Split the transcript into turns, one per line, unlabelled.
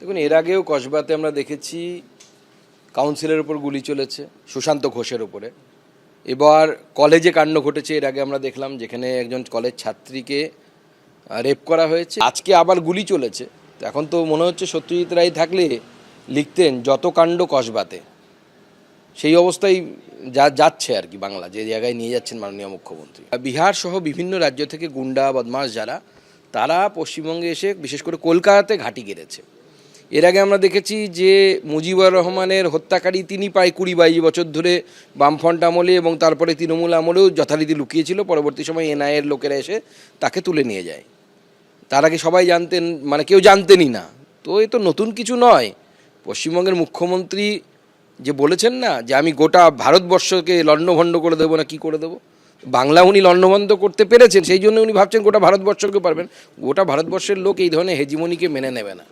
দেখুন, এর আগেও কসবাতে আমরা দেখেছি কাউন্সিলের উপর গুলি চলেছে, সুশান্ত ঘোষের উপরে। এবার কলেজে কাণ্ড ঘটেছে, এর আগে আমরা দেখলাম যেখানে একজন কলেজ ছাত্রীকে রেপ করা হয়েছে। আজকে আবার গুলি চলেছে। এখন তো মনে হচ্ছে সত্যজিৎ রায় থাকলে লিখতেন যত কাণ্ড কসবাতে। সেই অবস্থায় যা, যাচ্ছে আর কি বাংলা, যে জায়গায় নিয়ে যাচ্ছেন মাননীয় মুখ্যমন্ত্রী। বিহার সহ বিভিন্ন রাজ্য থেকে গুন্ডা বদমাস যারা, তারা পশ্চিমবঙ্গে এসে বিশেষ করে কলকাতাতে ঘাঁটি গেড়েছে। এর আগে আমরা দেখেছি যে মুজিবুর রহমানের হত্যাকারী তিনি প্রায় কুড়ি বাইশ বছর ধরে বামফ্রন্ট আমলে এবং তারপরে তৃণমূল আমলেও যথারীতি লুকিয়েছিল পরবর্তী সময় এনআইয়ের লোকেরা এসে তাকে তুলে নিয়ে যায়। তার আগে সবাই জানতেন মানে কেউ জানতেনই না। তো এ তো নতুন কিছু নয়। পশ্চিমবঙ্গের মুখ্যমন্ত্রী যে বলেছেন না যে আমি গোটা ভারতবর্ষকে লণ্ডভণ্ড করে দেবো না কি করে দেবো? বাংলা উনি লণ্ডভণ্ড করতে পেরেছেন, সেই জন্য উনি ভাবছেন গোটা ভারতবর্ষকে পারবেন। গোটা ভারতবর্ষের লোক এই ধরনের হেজিমনিকে মেনে নেবে না।